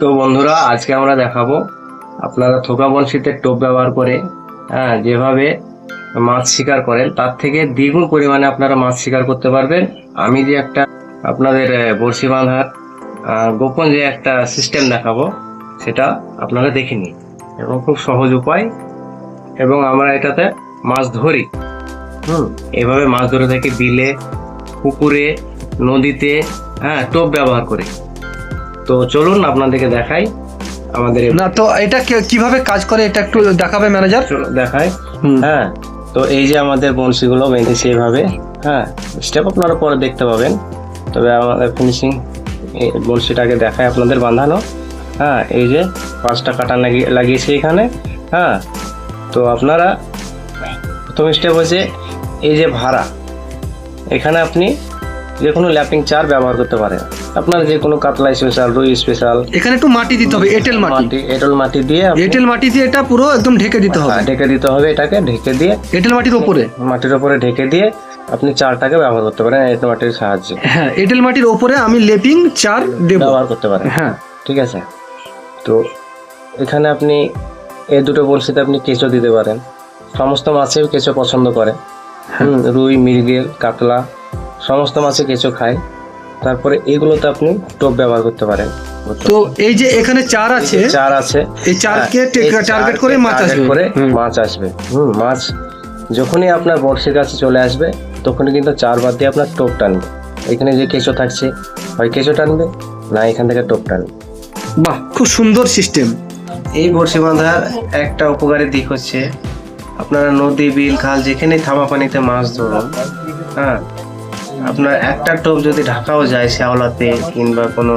তো বন্ধুরা, আজকে আমরা দেখাবো আপনারা থোকা বনশিতে টোপ ব্যবহার করে হ্যাঁ যেভাবে মাছ শিকার করেন, তার থেকে দ্বিগুণ পরিমাণে আপনারা মাছ শিকার করতে পারবেন। আমি যে একটা আপনাদের বড়শি বাঁধার গোপন যে একটা সিস্টেম দেখাবো, সেটা আপনারা দেখে নিন। এবং খুব সহজ উপায়, এবং আমরা এটাতে মাছ ধরি। হুম, এভাবে মাছ ধরে থাকি বিলে, পুকুরে, নদীতে হ্যাঁ টোপ ব্যবহার করি। তো চলুন আপনাদেরকে দেখাই আমাদের না তো এটা কে- কীভাবে কাজ করে এটা একটু দেখাবে ম্যানেজার দেখাই। হ্যাঁ তো এই যে আমাদের বংশীগুলো বেঁধেছে এইভাবে হ্যাঁ স্টেপ আপনারা পরে দেখতে পাবেন। তবে আমাদের ফিনিশিং বংশীটাকে দেখায় আপনাদের বাঁধানো। হ্যাঁ এই যে পাঁচটা কাটা লাগিয়ে লাগিয়েছি এখানে হ্যাঁ। তো আপনারা প্রথম স্টেপ হচ্ছে এই যে ভাড়া। এখানে আপনি যে কোনো ল্যাপিং চার ব্যবহার করতে পারেন। আপনার যে কোনো কাতলা স্পেশাল রুই স্পেশাল এখানে একটু মাটি দিতে হবে এঁটেল মাটি। এঁটেল মাটি দিয়ে এঁটেল মাটি দিয়ে এটা পুরো একদম ঢেকে দিতে হবে। হ্যাঁ, ঢেকে দিতে হবে এটাকে ঢেকে দিয়ে এঁটেল মাটির উপরে মাটির উপরে ঢেকে দিয়ে আপনি চারটাকে ব্যবহার করতে পারেন এই মাটির সাহায্যে। হ্যাঁ এঁটেল মাটির উপরে আমি লেপিং চার দেব। ব্যবহার করতে পারেন। হ্যাঁ। ঠিক আছে? তো এখানে আপনি এই দুটো বড়শিতে আপনি কেঁচো দিতে পারেন। সমস্ত মাছে কেঁচো পছন্দ করে। হুম, রুই মৃগেল কাতলা সমস্ত মাছে কেঁচো খায়। তারপরে এগুলোতে আপনি টোপ ব্যবহার করতে পারেন। তো এই যে এখানে চার আছে চার আছে এই চারকে হ্যাঁ, টার্গেট করে মাছ আসবে। করে মাছ আসবে। হুম মাছ যখনই আপনার বড়শির কাছে চলে আসবে তখনই কিন্তু চার বাদ দিয়ে আপনার টোপ টানবে এখানে যে কেঁচো থাকছে হয় কেঁচো টানবে না এখান থেকে টোপ টানবে বাহ খুব সুন্দর সিস্টেম এই বড়শি বাঁধার একটা উপকারী দিক হচ্ছে আপনারা নদী বিল খাল যেখানেই থামা পানিতে মাছ ধরুন হ্যাঁ আপনার একটা টোপ যদি ঢাকাও যায় শ্যাওলাতে কিংবা কোনো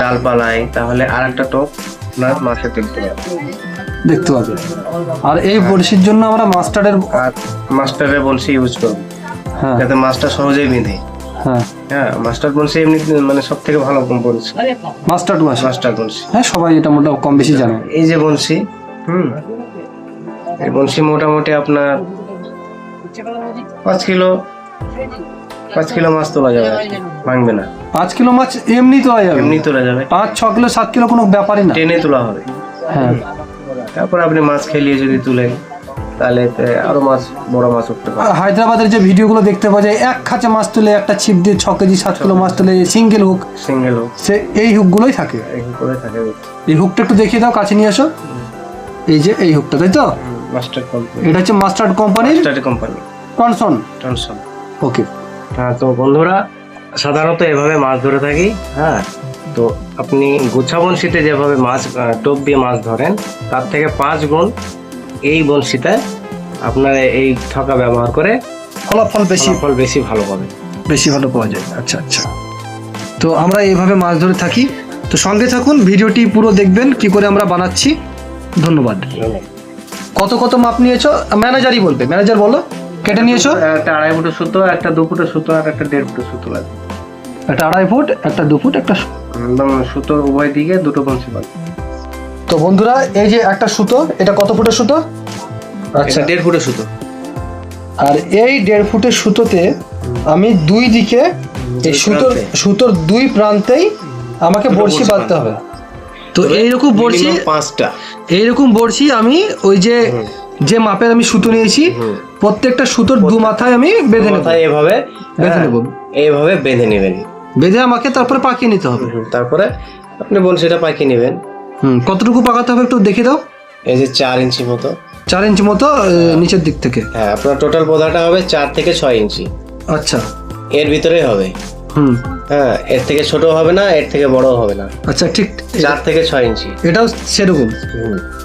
ডালপালায় তাহলে আর একটা টোপ আপনার মাছে তুলতে পারবে দেখতে পাবে আর এই বড়শির জন্য আমরা মাস্টারের মাস্টারের বলছি ইউজ করব। হ্যাঁ। যাতে মাছটা সহজেই বেঁধে। হ্যাঁ। হ্যাঁ মাস্টার বলছি এমনি মানে সব থেকে ভালো বলছি মাস্টার মাস মাস্টার বলছি হ্যাঁ সবাই এটা মোটামুটি কম বেশি জানে। এই যে হুম এই মোটামুটি আপনার পাঁচ কিলো পাঁচ কিলো মাছ তোলা যাবে ভাঙবে না। পাঁচ কিলো মাছ এমনি তোলা যাবে? এমনি তোলা যাবে। পাঁচ ছ কিলো সাত কিলো কোনো ব্যাপারই না? টেনে তোলা হবে। হ্যাঁ। তারপর আপনি মাছ খেলিয়ে যদি তুলেন তাহলে আরও মাছ বড় মাছ উঠতে পারে। হায়দ্রাবাদের যে ভিডিওগুলো দেখতে পাওয়া যায় এক খাঁচা মাছ তুলে একটা ছিপ দিয়ে ছ কেজি সাত কিলো মাছ তুলে সিঙ্গেল হুক সিঙ্গেল হোক। সে এই হুকগুলোই থাকে। এই থাকে। এই হুকটা একটু দেখিয়ে দাও কাছে নিয়ে আসো এই যে এই হুকটা তাই তো? কোম্পানি। এটা হচ্ছে মাস্টার্ড কোম্পানির মাস্টার কোম্পানি। টনসন। টনসন। ওকে। হ্যাঁ তো বন্ধুরা সাধারণত এভাবে মাছ ধরে থাকি হ্যাঁ? তো আপনি গুছা বনশিতে যেভাবে মাছ টোপ দিয়ে মাছ ধরেন তার থেকে পাঁচ গুণ এই বনশিতে আপনার এই ঠকা ব্যবহার করে ফলাফল বেশি ফল বেশি ভালো পাবে বেশি ভালো পাওয়া যায়। আচ্ছা আচ্ছা। তো আমরা এইভাবে মাছ ধরে থাকি। তো সঙ্গে থাকুন ভিডিওটি পুরো দেখবেন কি করে আমরা বানাচ্ছি। ধন্যবাদ। কত কত মাপ নিয়েছো? ম্যানেজারই বলবে। ম্যানেজার বলো। কেটে নিয়েছো? একটা আড়াই ফুটের সুতো একটা দু ফুটের সুতো আর একটা দেড় ফুটের সুতো লাগবে। একটা আড়াই ফুট একটা দু ফুট একটা সু- একদম সুতোর উভয় দিকে দুটো বংশী পাবে তো বন্ধুরা এই যে একটা সুতো এটা কত ফুটের সুতো? আচ্ছা। দেড় ফুটের সুতো। আর এই দেড় ফুটের সুতোতে আমি দুই দিকে এই সুতোর সুতোর দুই প্রান্তেই আমাকে বড়শি বাঁধতে হবে। তো এইরকম বড়শি পাঁচটা। এইরকম বড়শি আমি ওই যে যে মাপের আমি সুতো নিয়েছি প্রত্যেকটা সুতোর দু মাথায় আমি বেঁধে নেব। মাথায় এভাবে বেঁধে হ্যাঁ, নেব। এইভাবে বেঁধে নেবেন। বেঁধে আমাকে তারপরে পাকিয়ে নিতে হবে। তারপরে আপনি বলুন সেটা পাকিয়ে নেবেন। হুম কতটুকু পাকাতে হবে একটু দেখে দাও। এই যে চার ইঞ্চি মতো। চার ইঞ্চি মতো নিচের দিক থেকে। হ্যাঁ আপনার টোটাল পদাটা হবে চার থেকে ছয় ইঞ্চি। আচ্ছা। এর ভিতরে হবে। হুম। হ্যাঁ এর থেকে ছোট হবে না এর থেকে বড় হবে না। আচ্ছা ঠিক। চার থেকে ছয় ইঞ্চি। এটাও সেরকম?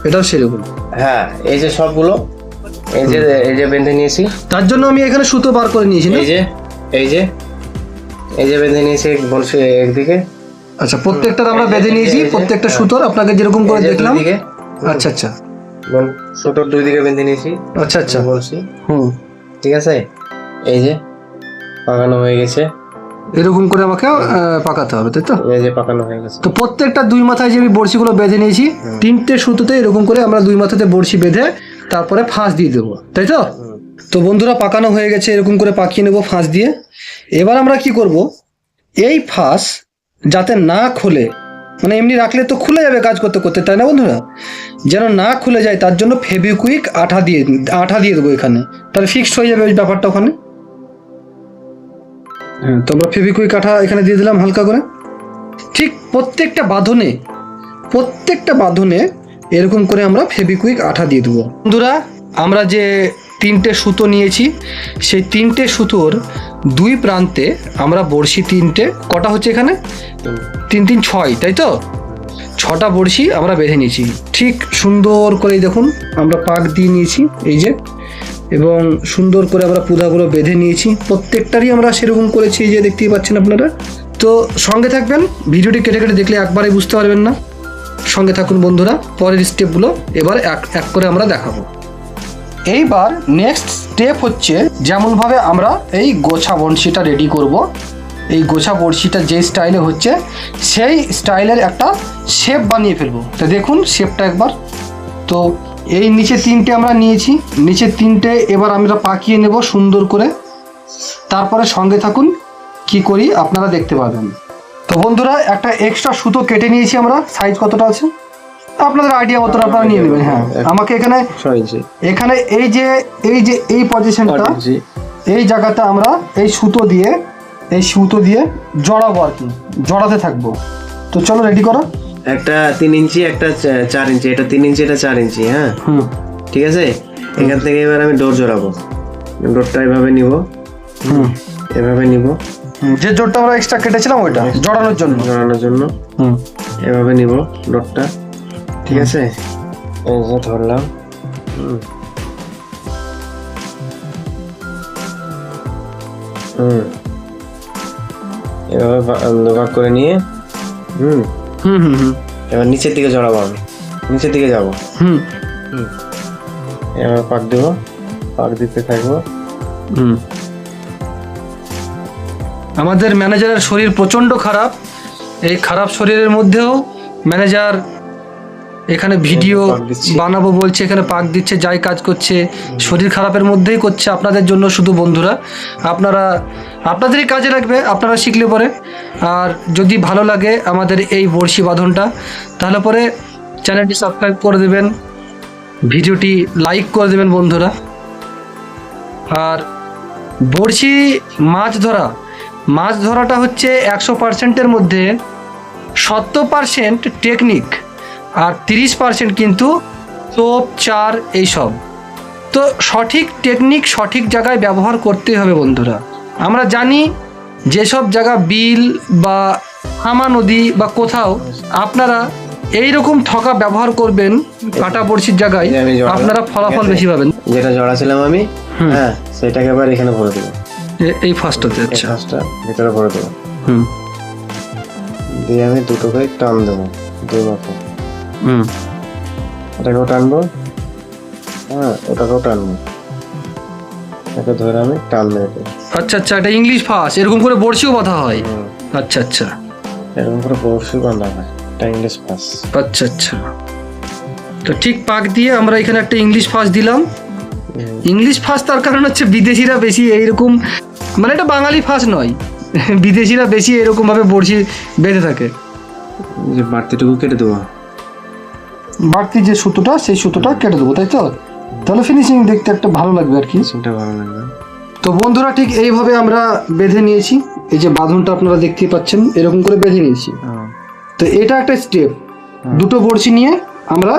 এটাও সেরকম? হ্যাঁ এই যে সবগুলো এই যে এই যে বেঁধে নিয়েছি। তার জন্য আমি এখানে সুতো বার করে নিয়েছি এই যে এই যে এই যে বেঁধে নিয়েছি বলছি একদিকে। আচ্ছা প্রত্যেকটা আমরা বেঁধে নিয়েছি প্রত্যেকটা সুতোর আপনাকে যেরকম করে দেখলাম। আচ্ছা আচ্ছা। ছোটোর দুই দিকে বেঁধে নিয়েছি। আচ্ছা আচ্ছা। বলছি। হুম। ঠিক আছে? এই যে পাকানো হয়ে গেছে। এরকম করে আমাকে পাকাতে হবে তাই তো? এই যে পাকানো হয়ে গেছে। তো প্রত্যেকটা দুই মাথায় যে আমি বড়শিগুলো বেঁধে নিয়েছি তিনটে সুতোতে এরকম করে আমরা দুই মাথাতে বড়শি বেঁধে তারপরে ফাঁস দিয়ে দেবো তাই তো? তো বন্ধুরা পাকানো হয়ে গেছে এরকম করে পাকিয়ে নেব ফাঁস দিয়ে। এবার আমরা কি করব? এই ফাঁস যাতে না খোলে মানে এমনি রাখলে তো খুলে যাবে কাজ করতে করতে তাই না বন্ধুরা? যেন না খুলে যায় তার জন্য ফেবিকুইক আঠা দিয়ে আঠা দিয়ে দেবো এখানে। তাহলে ফিক্সড হয়ে যাবে ওই ব্যাপারটা ওখানে। হ্যাঁ তো আমরা আঠা এখানে দিয়ে দিলাম হালকা করে। ঠিক প্রত্যেকটা বাঁধনে প্রত্যেকটা বাঁধনে এরকম করে আমরা ফেবিকুইক আঠা দিয়ে দেবো। বন্ধুরা, আমরা যে তিনটে সুতো নিয়েছি, সেই তিনটে সুতোর দুই প্রান্তে আমরা বড়শি তিনটে, কটা হচ্ছে এখানে? তিন তিন, ছয়, তাই তো? ছটা বড়শি আমরা বেঁধে নিয়েছি। ঠিক সুন্দর করে দেখুন, আমরা পাক দিয়ে নিয়েছি, এই যে। এবং সুন্দর করে আমরা পুদাগুলো বেঁধে নিয়েছি। প্রত্যেকটারই আমরা সেরকম করেছি যে দেখতেই পাচ্ছেন আপনারা। তো সঙ্গে থাকবেন, ভিডিওটি কেটে কেটে দেখলে একবারে বুঝতে পারবেন না। সঙ্গে থাকুন বন্ধুরা, পরের স্টেপগুলো এবার এক এক করে আমরা দেখাবো। এইবার নেক্সট স্টেপ হচ্ছে যেমনভাবে আমরা এই গোছা বড়শিটা রেডি করব। এই গোছা বড়শিটা যে স্টাইলে হচ্ছে, সেই স্টাইলের একটা শেপ বানিয়ে ফেলব। তো দেখুন শেপটা একবার। তো এই নিচে তিনটে আমরা নিয়েছি। নিচে তিনটে এবার আমরা পাকিয়ে নেব সুন্দর করে। তারপরে সঙ্গে থাকুন কি করি আপনারা দেখতে পাবেন। তো বন্ধুরা একটা এক্সট্রা সুতো কেটে নিয়েছি আমরা। সাইজ কতটা আছে? আপনাদের আইডিয়া মতন আপনারা নিয়ে নেবেন হ্যাঁ। আমাকে এখানে এখানে এই যে এই যে এই পজিশনটা এই জায়গাটা আমরা এই সুতো দিয়ে এই সুতো দিয়ে জড়াবো আর কি। জড়াতে থাকব। তো চলো রেডি করো। একটা তিন ইঞ্চি একটা চার ইঞ্চি। এটা তিন ইঞ্চি এটা চার ইঞ্চি হ্যাঁ? ঠিক আছে? এখান থেকে এবার আমি ডোর জোড়াবো। ডোরটা এভাবে নিব। এভাবে নিব। যে জোরটা আমরা এক্সট্রা কেটেছিলাম ওইটা জড়ানোর জন্য। জোড়ানোর জন্য। এভাবে নিব ডোরটা। ঠিক আছে? এই যে ধরলাম। হুম। এভাবে ভাগ করে নিয়ে। হুম। হুম হুম হুম। এবার নিচের দিকে জড়াবো আমি। নিচের দিকে যাব। হুম। এবার পাক দেবো। পাক দিতে থাকব। হুম। আমাদের ম্যানেজারের শরীর প্রচণ্ড খারাপ। এই খারাপ শরীরের মধ্যেও ম্যানেজার এখানে ভিডিও বানাবো বলছে এখানে পাক দিচ্ছে যাই কাজ করছে। শরীর খারাপের মধ্যেই করছে আপনাদের জন্য শুধু বন্ধুরা। আপনারা আপনাদেরই কাজে লাগবে আপনারা শিখলে পরে। আর যদি ভালো লাগে আমাদের এই বড়শি বাঁধনটা তাহলে পরে চ্যানেলটি সাবস্ক্রাইব করে দেবেন। ভিডিওটি লাইক করে দেবেন বন্ধুরা। আর বড়শি মাছ ধরা মাছ ধরাটা হচ্ছে একশো পার্সেন্টের মধ্যে সত্তর পার্সেন্ট টেকনিক আর তিরিশ পার্সেন্ট কিন্তু টোপ চার এইসব। তো সঠিক টেকনিক সঠিক জায়গায় ব্যবহার করতে হবে বন্ধুরা। আমরা জানি যেসব জায়গা বিল বা হামা নদী বা কোথাও আপনারা এই রকম থকা ব্যবহার করবেন কাটা বড়শির জায়গায় আপনারা ফলাফল বেশি পাবেন। যেটা জড়াছিলাম আমি। হ্যাঁ সেটাকে এবার এখানে ভরে দেবো। এই ফার্স্টটাতে আচ্ছা। কাজটা ভিতরে ভরে দেবো। হুম। দিয়ে আমি দুটোকে টান দেবো দুই মাথা হুম। এটাকেও টানবো। হ্যাঁ ওটাকেও টানবো। এটাকে ধরে আমি টান দেবো আচ্ছা আচ্ছা এটা ইংলিশ ফার্স্ট এরকম করে বড়শিও বাঁধা হয়। আচ্ছা আচ্ছা। এরকম করে বড়শি বাঁধা হয়। এটা ইংলিশ পাস আচ্ছা আচ্ছা। তো ঠিক পাক দিয়ে আমরা এখানে একটা ইংলিশ ফার্স্ট দিলাম। ইংলিশ ফার্স্ট তার কারণ হচ্ছে বিদেশিরা বেশি এইরকম মানে এটা বাঙালি ফার্স্ট নয়। বিদেশিরা বেশি এরকম ভাবে বড়শি বেঁধে থাকে। যে বাড়তিটুকু কেটে দেবো। বাড়তি যে সুতোটা সেই সুতোটা কেটে দেবো তাই তো? তাহলে ফিনিশিং দেখতে একটা ভালো লাগবে আর কি। সেটা ভালো লাগবে। তো বন্ধুরা ঠিক এইভাবে আমরা বেঁধে নিয়েছি। এই যে বাঁধনটা আপনারা দেখতেই পাচ্ছেন এরকম করে বেঁধে নিয়েছি। তো এটা একটা স্টেপ দুটো বড়শি নিয়ে আমরা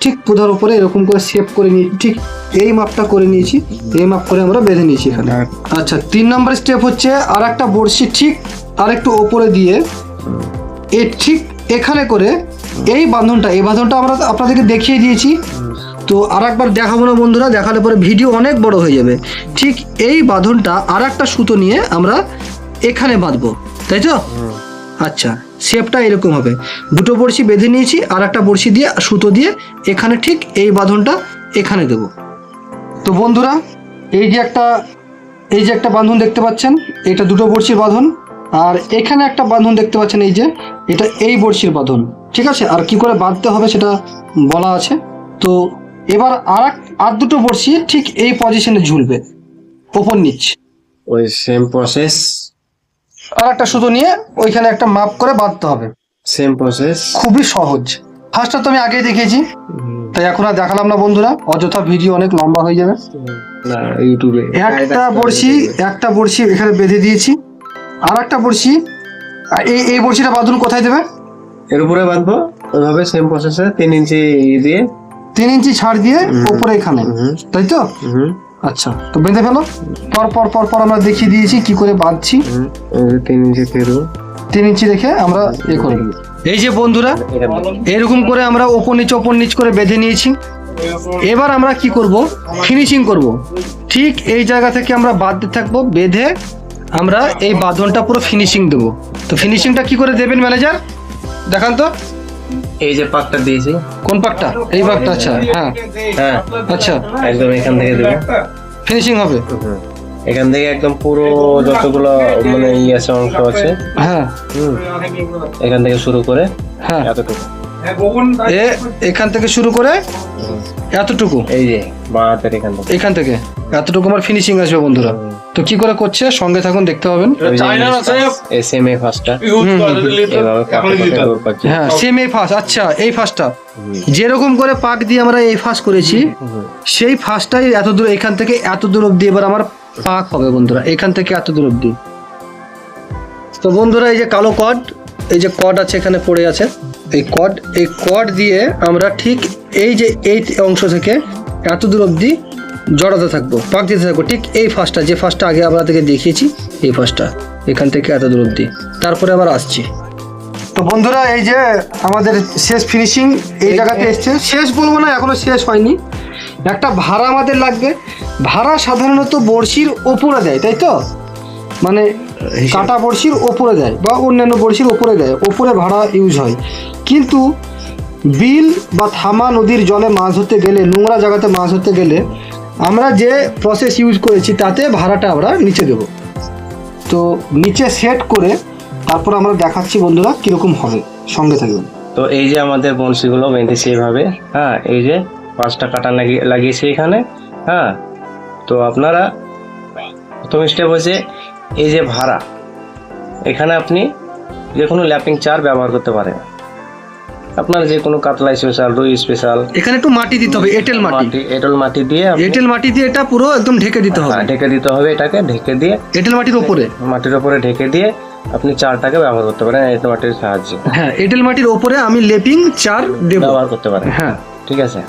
ঠিক পুধার উপরে এরকম করে শেপ করে নিয়েছি ঠিক এই মাপটা করে নিয়েছি এই মাপ করে আমরা বেঁধে নিয়েছি এখানে। আচ্ছা তিন নম্বর স্টেপ হচ্ছে আর একটা বড়শি ঠিক আর একটু ওপরে দিয়ে এ ঠিক এখানে করে এই বাঁধনটা এই বাঁধনটা আমরা আপনাদেরকে দেখিয়ে দিয়েছি। তো আর একবার দেখাবো না বন্ধুরা, দেখালে পরে ভিডিও অনেক বড় হয়ে যাবে। ঠিক এই বাঁধনটা আর একটা সুতো নিয়ে আমরা এখানে বাঁধবো, তাই তো? আচ্ছা শেপটা এরকম হবে। দুটো বড়শি বেঁধে নিয়েছি আর একটা বড়শি দিয়ে, সুতো দিয়ে এখানে ঠিক এই বাঁধনটা এখানে দেব। তো বন্ধুরা, এই যে একটা, এই যে একটা বাঁধন দেখতে পাচ্ছেন, এটা দুটো বড়শির বাঁধন, আর এখানে একটা বাঁধন দেখতে পাচ্ছেন এই যে, এটা এই বড়শির বাঁধন। ঠিক আছে? আর কি করে বাঁধতে হবে সেটা বলা আছে। তো এবার আর এক আর দুটো বড়শি ঠিক এই পজিশনে ঝুলবে। ওপর নিচ ওই সেম প্রসেস আর একটা সুতো নিয়ে ওইখানে একটা মাপ করে বাঁধতে হবে। সেম প্রসেস খুবই সহজ। ফার্স্টটা তো আমি আগেই দেখিয়েছি। তাই এখন আর দেখালাম না বন্ধুরা। অযথা ভিডিও অনেক লম্বা হয়ে যাবে। না ইউটিউবে একটা বড়শি একটা বড়শি এখানে বেঁধে দিয়েছি। আর একটা বড়শি এই এই বড়শিটা বাঁধুন কোথায় দেবে? এর উপরে বাঁধবো। ওইভাবে সেম প্রসেসে তিন ইঞ্চি দিয়ে। তিন ইঞ্চি ছাড় দিয়ে ওপরে এখানে। তাই তো? আচ্ছা তো বেঁধে ফেলো। পর পর পর পর আমরা দেখিয়ে দিয়েছি কি করে বাঁধছি। তিন ইঞ্চি ফেরু তিন ইঞ্চি রেখে আমরা এ করব এই যে বন্ধুরা এরকম করে আমরা ওপর নিচ ওপর নিচ করে বেঁধে নিয়েছি। এবার আমরা কি করব? ফিনিশিং করব। ঠিক এই জায়গা থেকে আমরা বাঁধতে থাকব বেঁধে আমরা এই বাঁধনটা পুরো ফিনিশিং দেবো। তো ফিনিশিংটা কি করে দেবেন ম্যানেজার দেখান তো। এই যে পাকটা দিয়েছি। কোন পাকটা? এই পাকটা আচ্ছা হ্যাঁ। হ্যাঁ। আচ্ছা। একদম এখান থেকে দেবো। ফিনিশিং হবে? এখান থেকে একদম পুরো যতগুলো মানে ই আছে অংশ আছে। হ্যাঁ। এখান থেকে শুরু করে হ্যাঁ। এতটুকু। এ এখান থেকে শুরু করে এতটুকু? এই যে বাঁ হাতের এখান থেকে। এখান থেকে? এতটুকু আমার ফিনিশিং আসবে বন্ধুরা। তো কি করে করছে? সঙ্গে থাকুন দেখতে পাবেন। হ্যাঁ সেম এই ফাঁস আচ্ছা এই ফাঁসটা যেরকম করে পাক দিয়ে আমরা এই ফাঁস করেছি সেই ফাঁসটাই এত দূর এখান থেকে এত দূর অব্দি এবার আমার পাক হবে বন্ধুরা। এখান থেকে এত দূর অব্দি তো বন্ধুরা এই যে কালো কড এই যে কড আছে এখানে পড়ে আছে। এই কড এই কড দিয়ে আমরা ঠিক এই যে এই অংশ থেকে এত দূর অব্দি জড়াতে থাকব পাক দিতে থাকব। ঠিক এই ফাঁসটা যে ফাঁসটা আগে আমরা থেকে দেখিয়েছি এই ফাঁসটা এখান থেকে এত দূর অব্দি তারপরে আবার আসছি। তো বন্ধুরা এই যে আমাদের শেষ ফিনিশিং এই জায়গাতে এসছে। শেষ বলব না এখনও শেষ হয়নি। একটা ভাড়া আমাদের লাগবে। ভাড়া সাধারণত বড়শির ওপরে দেয় তাই তো? মানে কাটা বড়শির ওপরে দেয় বা অন্যান্য বড়শির ওপরে দেয় ওপরে ভাড়া ইউজ হয়। কিন্তু বিল বা থামা নদীর জলে মাছ ধরতে গেলে নোংরা জায়গাতে মাছ ধরতে গেলে আমরা যে প্রসেস ইউজ করেছি, তাতে ভাড়াটা আমরা নিচে দেবো। তো নিচে সেট করে তারপর আমরা দেখাচ্ছি বন্ধুরা কীরকম হবে। সঙ্গে থাকবেন তো এই যে আমাদের বংশীগুলো বেঁধেছি এইভাবে হ্যাঁ এই যে পাঁচটা কাটা লাগিয়ে লাগিয়েছি এখানে হ্যাঁ তো আপনারা প্রথম স্টেপ হচ্ছে এই যে ভাড়া। এখানে আপনি যে কোনো ল্যাপিং চার ব্যবহার করতে পারেন। আপনার যে কোনো কাতলা স্পেশাল রুই স্পেশাল এখানে একটু মাটি দিতে হবে এঁটেল মাটি। এঁটেল মাটি দিয়ে এঁটেল মাটি দিয়ে এটা পুরো একদম ঢেকে দিতে হবে। হ্যাঁ, ঢেকে দিতে হবে এটাকে ঢেকে দিয়ে এঁটেল মাটির উপরে মাটির উপরে ঢেকে দিয়ে আপনি চারটাকে ব্যবহার করতে পারেন এঁটেল মাটির সাহায্যে। হ্যাঁ এঁটেল মাটির উপরে আমি লেপিং চার ব্যবহার করতে পারেন। হ্যাঁ। ঠিক আছে?